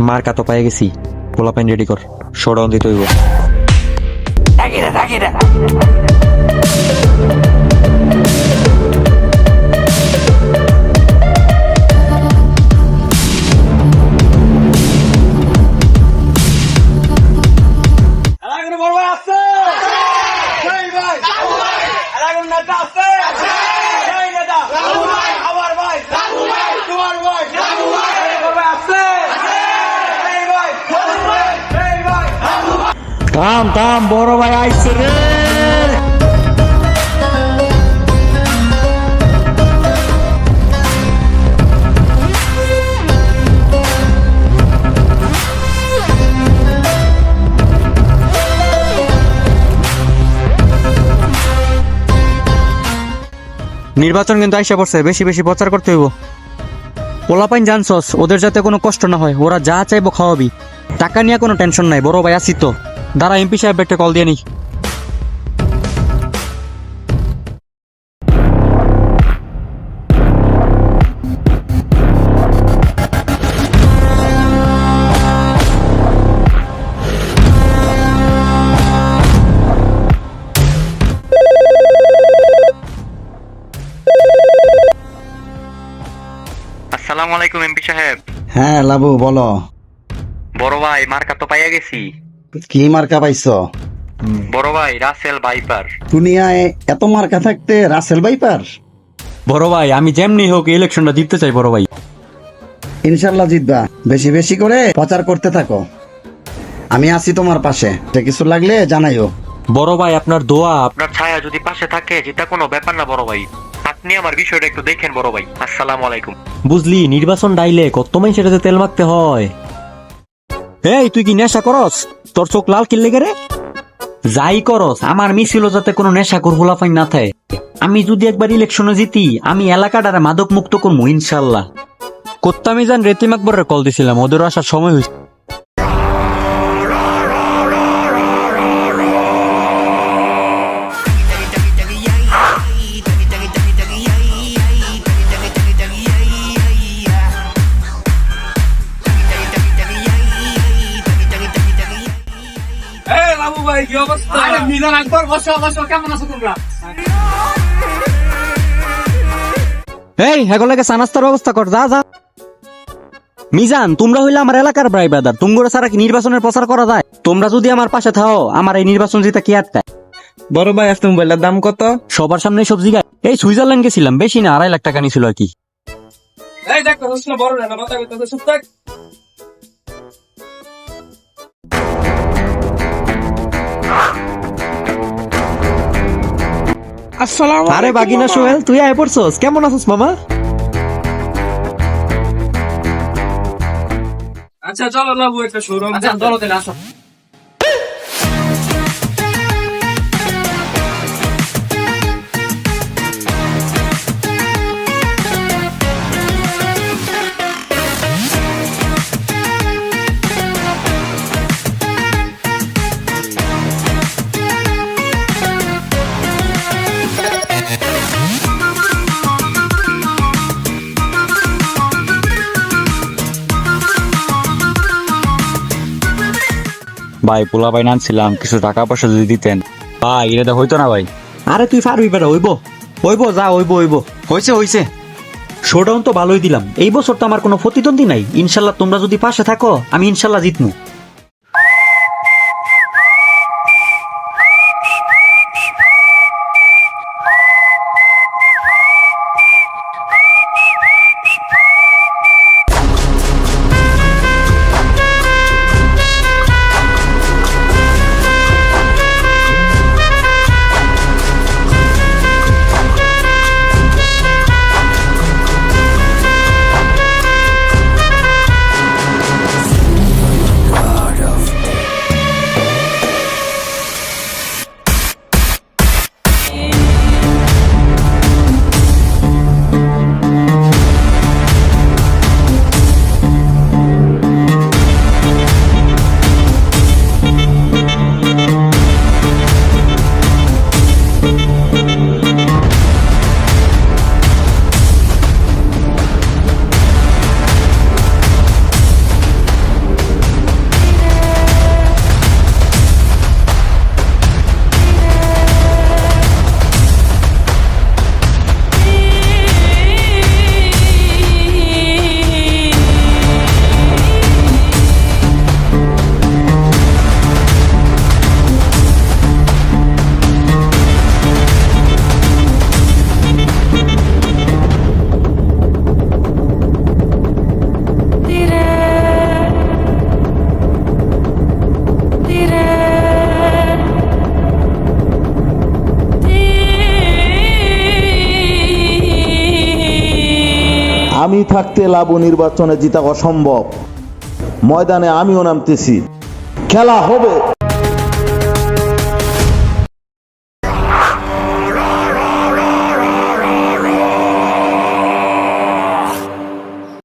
মার কাতো পায়ে গেছি পোলা পাইন রেডি কর শোডাউন দিতে হইব থাম থাম, বড় ভাই আইছে রে। নির্বাচন কিন্তু আইসা পড়ছে, বেশি বেশি প্রচার করতে হইব। পোলাপাইন জানছস, ওদের যাতে কোনো কষ্ট না হয়, ওরা যা চাইব খাওয়াবি। টাকা নিয়ে কোনো টেনশন নাই, বড় ভাই আসি তো। দাঁড়া এমপি সাহেব একটা কল দিয়ে নি আসসালামু আলাইকুম এমপি সাহেব। হ্যাঁ লাবু বলো। বড় ভাই মার্কা তো পাইয়া গেছি। কি মার্কা পাইছো? বড় ভাই রাসেল ভাইপার। দুনিয়ায় এত মার্কা থাকতে রাসেল বাইপার বড় ভাই আমি যেমনি হোক ইলেকশনটা জিততে চাই বড় ভাই। ইনশাল্লাহ জিতবা। বেশি বেশি করে প্রচার করতে থাকো। আমি আছি তোমার পাশে। যে কিছু লাগলে জানাইও। বড় ভাই আপনার দোয়া আপনার ছায়া যদি পাশে থাকে যেটা কোনো ব্যাপার না বড় ভাই। আপনি আমার বিষয়টা একটু দেখেন বড় ভাই। আসসালামু আলাইকুম। বুঝলি নির্বাচন ডাইলে কত মানুষের তেল মাখতে হয়? এই তুই কি নেশা করস? তোর চোখ লাল কিনলে গেরে যাই করস আমার মিছিল যাতে কোনো নেশা কর হোলাফাই না থাকে। আমি যদি একবার ইলেকশনে জিতি আমি এলাকাটারে মাদক মুক্ত করব ইনশাল্লাহ। কোত্তামি যান রেতিম আকবরের কল দিছিলাম ওদের আসার সময় হয়েছে ভাই কি অবস্থা? আরে মিলন আকবর বসো বসো কেমন আছো তোমরা? এই হেগলাকে সানাস্তার ব্যবস্থা কর যা যা। মিজান তোমরা হইলে আমার এলাকার ভাই ব্রাদার তুমগুলো ছাড়া কি নির্বাচনের প্রচার করা যায়? তোমরা যদি আমার পাশে থাও আমার এই নির্বাচন জিতা কি আটকায় বড় ভাই আজকে মোবাইলের দাম কত? সবার সামনে সব জিগায়। এই সুইজারল্যান্ড গেছিলাম বেশি না আড়াই লাখ টাকা নিছিল আর কি। এই দেখ বড় না মাথা আসসালাম আরে বাগিনা সোহেল তুই আয় পড়ছস। কেমন আছিস মামা? আচ্ছা চলো লাবু একটা শোরুম আচ্ছা চলো তাহলে আসো। ভাই, পোলা ভাই নানছিলাম, কিছু টাকা পয়সা যদি দিতেন। ভাই, এটা হইতো না ভাই। আরে, তুই পারবি বেটা হইব। হইব, যা হইব হইব। হয়েছে হইছে। শোডাউন তো ভালোই দিলাম। এই বছর তো আমার কোনো প্রতিদ্বন্দ্বী নাই। ইনশাল্লাহ তোমরা যদি পাশে থাকো, আমি ইনশাল্লাহ জিতমু। আমি থাকতে লাভ নির্বাচনে জিতা অসম্ভব। ময়দানে আমিও নামতেছি। খেলা হবে।